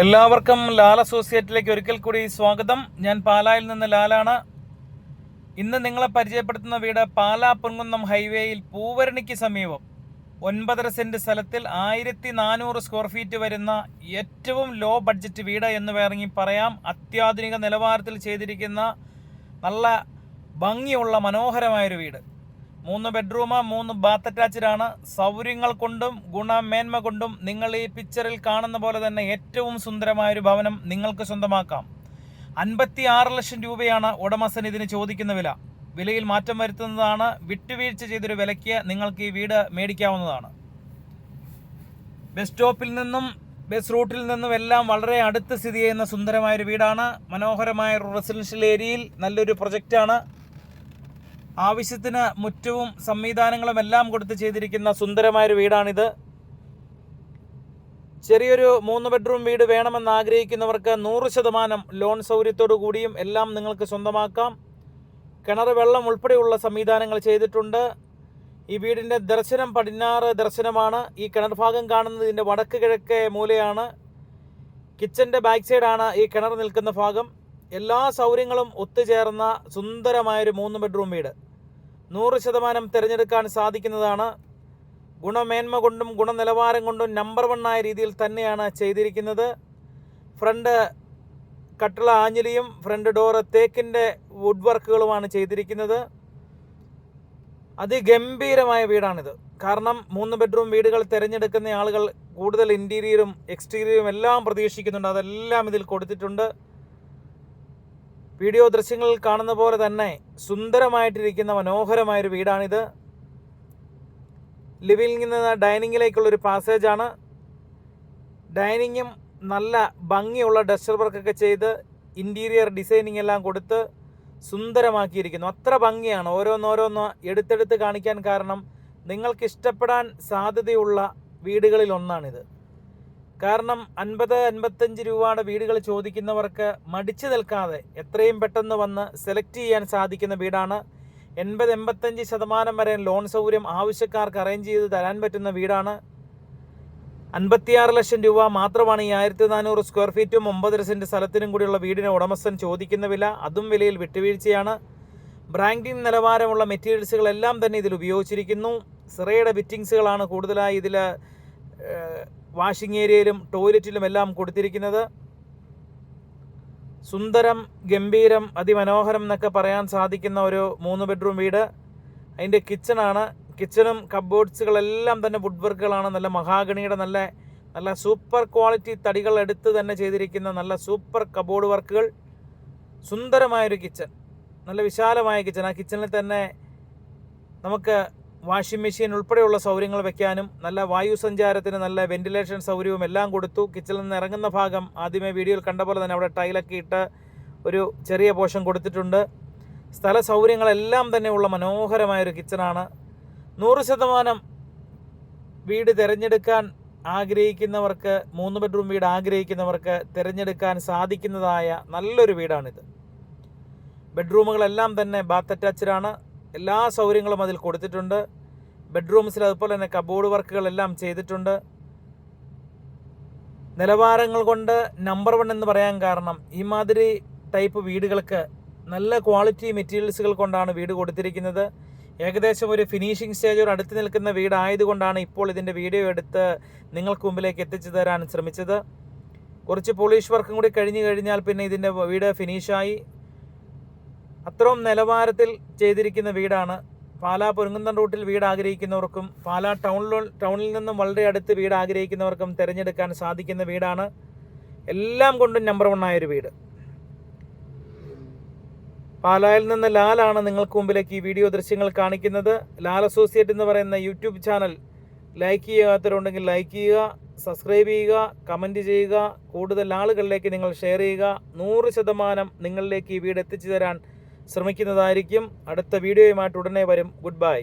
എല്ലാവർക്കും ലാൽ അസോസിയേറ്റിലേക്ക് ഒരിക്കൽ കൂടി സ്വാഗതം. ഞാൻ പാലായിൽ നിന്ന് ലാലാണ്. ഇന്ന് നിങ്ങളെ പരിചയപ്പെടുത്തുന്ന വീട് പാലാ പൊൻകുന്നം ഹൈവേയിൽ പൂവരണിക്ക് സമീപം. ഒൻപതര സെന്റ് സ്ഥലത്തിൽ ആയിരത്തി നാനൂറ് സ്ക്വയർ ഫീറ്റ് വരുന്ന ഏറ്റവും ലോ ബഡ്ജറ്റ് വീട് എന്ന് വേണമെങ്കിൽ പറയാം. അത്യാധുനിക നിലവാരത്തിൽ ചെയ്തിരിക്കുന്ന നല്ല ഭംഗിയുള്ള മനോഹരമായൊരു വീട്. മൂന്ന് ബെഡ്റൂം മൂന്ന് ബാത്ത് അറ്റാച്ച്ഡ് ആണ്. സൗകര്യങ്ങൾ കൊണ്ടും ഗുണമേന്മ കൊണ്ടും നിങ്ങൾ ഈ പിക്ചറിൽ കാണുന്ന പോലെ തന്നെ ഏറ്റവും സുന്ദരമായ ഒരു ഭവനം നിങ്ങൾക്ക് സ്വന്തമാക്കാം. അൻപത്തി ആറ് ലക്ഷം രൂപയാണ് ഉടമസ്ഥൻ ഇതിന് ചോദിക്കുന്ന വില. വിലയിൽ മാറ്റം വരുത്തുന്നതാണ് വിട്ടുവീഴ്ച ചെയ്തൊരു വിലയ്ക്ക് നിങ്ങൾക്ക് ഈ വീട് മേടിക്കാവുന്നതാണ്. ബസ് സ്റ്റോപ്പിൽ നിന്നും ബസ് റൂട്ടിൽ നിന്നും എല്ലാം വളരെ അടുത്ത് സ്ഥിതി ചെയ്യുന്ന സുന്ദരമായൊരു വീടാണ്. മനോഹരമായ റെസിഡൻഷ്യൽ ഏരിയയിൽ നല്ലൊരു പ്രൊജക്റ്റാണ് ആവശ്യത്തിന് മുറ്റവും സംവിധാനങ്ങളും എല്ലാം കൊടുത്ത് ചെയ്തിരിക്കുന്ന സുന്ദരമായൊരു വീടാണിത്. ചെറിയൊരു മൂന്ന് ബെഡ്റൂം വീട് വേണമെന്ന് ആഗ്രഹിക്കുന്നവർക്ക് നൂറ് ശതമാനം ലോൺ സൗകര്യത്തോടു കൂടിയും എല്ലാം നിങ്ങൾക്ക് സ്വന്തമാക്കാം. കിണർ വെള്ളം ഉൾപ്പെടെയുള്ള സംവിധാനങ്ങൾ ചെയ്തിട്ടുണ്ട്. ഈ വീടിന്റെ ദർശനം പടിഞ്ഞാറ് ദർശനമാണ്. ഈ കിണർ ഭാഗം കാണുന്നത് ഇതിന്റെ വടക്ക് കിഴക്കേ മൂലയാണ്. കിച്ചന്റെ ബാക്ക് സൈഡാണ് ഈ കിണർ നിൽക്കുന്ന ഭാഗം. എല്ലാ സൗകര്യങ്ങളും ഒത്തുചേർന്ന സുന്ദരമായൊരു മൂന്ന് ബെഡ്റൂം വീട്. നൂറ് ശതമാനം തിരഞ്ഞെടുക്കാൻ സാധിക്കുന്നതാണ്. ഗുണമേന്മ കൊണ്ടും ഗുണനിലവാരം കൊണ്ടും നമ്പർ വണ്ണായ രീതിയിൽ തന്നെയാണ് ചെയ്തിരിക്കുന്നത്. ഫ്രണ്ട് കട്ടിള ആഞ്ഞിലിയും ഫ്രണ്ട് ഡോറ് തേക്കിന്റെ വുഡ് വർക്കുകളുമാണ് ചെയ്തിരിക്കുന്നത്. അതിഗംഭീരമായ വീടാണിത്. കാരണം മൂന്ന് ബെഡ്റൂം വീടുകൾ തിരഞ്ഞെടുക്കുന്ന ആളുകൾ കൂടുതൽ ഇന്റീരിയറും എക്സ്റ്റീരിയറും എല്ലാം പ്രതീക്ഷിക്കുന്നുണ്ട്. അതെല്ലാം ഇതിൽ കൊടുത്തിട്ടുണ്ട്. വീഡിയോ ദൃശ്യങ്ങളിൽ കാണുന്ന പോലെ തന്നെ സുന്ദരമായിട്ടിരിക്കുന്ന മനോഹരമായൊരു വീടാണിത്. ലിവിംഗിൽ നിന്ന് ഡൈനിങ്ങിലേക്കുള്ളൊരു പാസേജാണ്. ഡൈനിങ്ങും നല്ല ഭംഗിയുള്ള ഡസ്റ്റർ വർക്കൊക്കെ ചെയ്ത് ഇന്റീരിയർ ഡിസൈനിങ് എല്ലാം കൊടുത്ത് സുന്ദരമാക്കിയിരിക്കുന്നു. അത്ര ഭംഗിയാണ് ഓരോന്നോരോന്ന് എടുത്തെടുത്ത് കാണിക്കാൻ കാരണം നിങ്ങൾക്ക് ഇഷ്ടപ്പെടാൻ സാധ്യതയുള്ള വീടുകളിൽ ഒന്നാണിത്. കാരണം അൻപത് അൻപത്തഞ്ച് രൂപയുടെ വീടുകൾ ചോദിക്കുന്നവർക്ക് മടിച്ചു നിൽക്കാതെ എത്രയും പെട്ടെന്ന് വന്ന് സെലക്ട് ചെയ്യാൻ സാധിക്കുന്ന വീടാണ്. എൺപത് എൺപത്തഞ്ച് ശതമാനം വരെ ലോൺ സൗകര്യം ആവശ്യക്കാർക്ക് അറേഞ്ച് ചെയ്ത് തരാൻ പറ്റുന്ന വീടാണ്. അൻപത്തിയാറ് ലക്ഷം രൂപ മാത്രമാണ് ഈ ആയിരത്തി നാനൂറ് സ്ക്വയർ ഫീറ്റും ഒമ്പതര സെന്റ് സ്ഥലത്തിനും കൂടിയുള്ള വീടിന് ഉടമസ്ഥൻ ചോദിക്കുന്ന വില. അതും വിലയിൽ വിട്ടുവീഴ്ചയാണ്. ബ്രാങ്കിങ് നിലവാരമുള്ള മെറ്റീരിയൽസുകളെല്ലാം തന്നെ ഇതിൽ ഉപയോഗിച്ചിരിക്കുന്നു. സിറയുടെ ബിറ്റിങ്സുകളാണ് കൂടുതലായി ഇതിൽ വാഷിംഗ് ഏരിയയിലും ടോയ്ലറ്റിലും എല്ലാം കൊടുത്തിരിക്കുന്നത് സുന്ദരം ഗംഭീരം അതിമനോഹരം എന്നൊക്കെ പറയാൻ സാധിക്കുന്ന ഒരു മൂന്ന് ബെഡ്റൂം വീട്. അതിന്റെ കിച്ചണാണ്. കിച്ചണും കബോർഡ്സുകളെല്ലാം തന്നെ വുഡ് വർക്കുകളാണ് നല്ല മഹാഗണിയുടെ നല്ല നല്ല സൂപ്പർ ക്വാളിറ്റി തടികൾ എടുത്ത് തന്നെ ചെയ്തിരിക്കുന്ന നല്ല സൂപ്പർ കബോർഡ് വർക്കുകൾ. സുന്ദരമായൊരു കിച്ചൺ. നല്ല വിശാലമായ കിച്ചൺ. ആ കിച്ചണിൽ തന്നെ നമുക്ക് വാഷിംഗ് മെഷീൻ ഉൾപ്പെടെയുള്ള സൗകര്യങ്ങൾ വെക്കാനും നല്ല വായു സഞ്ചാരത്തിന് നല്ല വെന്റിലേഷൻ സൗകര്യവും എല്ലാം കൊടുത്തു. കിച്ചണിൽ നിന്ന് ഇറങ്ങുന്ന ഭാഗം ആദ്യമേ വീഡിയോയിൽ കണ്ട പോലെ തന്നെ അവിടെ ടൈലൊക്കെ ഇട്ട് ഒരു ചെറിയ പോഷൻ കൊടുത്തിട്ടുണ്ട്. സ്ഥല സൗകര്യങ്ങളെല്ലാം തന്നെയുള്ള മനോഹരമായൊരു കിച്ചണാണ്. നൂറ് ശതമാനം വീട് തിരഞ്ഞെടുക്കാൻ ആഗ്രഹിക്കുന്നവർക്ക് മൂന്ന് ബെഡ്റൂം വീട് ആഗ്രഹിക്കുന്നവർക്ക് തിരഞ്ഞെടുക്കാൻ സാധിക്കുന്നതായ നല്ലൊരു വീടാണിത്. ബെഡ്റൂമുകളെല്ലാം തന്നെ ബാത്ത് അറ്റാച്ച്ഡാണ്. എല്ലാ സൗകര്യങ്ങളും അതിൽ കൊടുത്തിട്ടുണ്ട്. ബെഡ്റൂംസിൽ അതുപോലെ തന്നെ കബോർഡ് വർക്കുകളെല്ലാം ചെയ്തിട്ടുണ്ട്. നിലവാരങ്ങൾ കൊണ്ട് നമ്പർ വൺ എന്ന് പറയാൻ കാരണം ഈ മാതിരി ടൈപ്പ് വീടുകൾക്ക് നല്ല ക്വാളിറ്റി മെറ്റീരിയൽസുകൾ കൊണ്ടാണ് വീട് കൊടുത്തിരിക്കുന്നത്. ഏകദേശം ഒരു ഫിനിഷിംഗ് സ്റ്റേജ് ഒരു അടുത്ത് നിൽക്കുന്ന വീടായതുകൊണ്ടാണ് ഇപ്പോൾ ഇതിന്റെ വീഡിയോ എടുത്ത് നിങ്ങൾക്ക് മുമ്പിലേക്ക് എത്തിച്ചു തരാൻ ശ്രമിച്ചത്. കുറച്ച് പോളിഷ് വർക്കും കൂടി കഴിഞ്ഞു കഴിഞ്ഞാൽ പിന്നെ ഇതിന്റെ വീട് ഫിനിഷായി അത്രയും നിലവാരത്തിൽ ചെയ്തിരിക്കുന്ന വീടാണ്. പാലാ പൊരുങ്ങുന്ന റൂട്ടിൽ വീട് ആഗ്രഹിക്കുന്നവർക്കും പാലാ ടൗണിൽ ടൗണിൽ നിന്നും വളരെ അടുത്ത് വീട് ആഗ്രഹിക്കുന്നവർക്കും തിരഞ്ഞെടുക്കാൻ സാധിക്കുന്ന വീടാണ്. എല്ലാം കൊണ്ടും നമ്പർ വൺ ആയൊരു വീട്. പാലായിൽ നിന്ന് ലാലാണ് നിങ്ങൾക്ക് മുമ്പിലേക്ക് ഈ വീഡിയോ ദൃശ്യങ്ങൾ കാണിക്കുന്നത്. ലാൽ അസോസിയേറ്റ് എന്ന് പറയുന്ന യൂട്യൂബ് ചാനൽ ലൈക്ക് ചെയ്യാത്തവരുണ്ടെങ്കിൽ ലൈക്ക് ചെയ്യുക സബ്സ്ക്രൈബ് ചെയ്യുക കമന്റ് ചെയ്യുക കൂടുതൽ ആളുകളിലേക്ക് നിങ്ങൾ ഷെയർ ചെയ്യുക. നൂറ് ശതമാനം നിങ്ങളിലേക്ക് ഈ വീട് എത്തിച്ചു തരാൻ ശ്രമിക്കുന്നതായിരിക്കും. അടുത്ത വീഡിയോയുമായിട്ട് ഉടനെ വരും. Good bye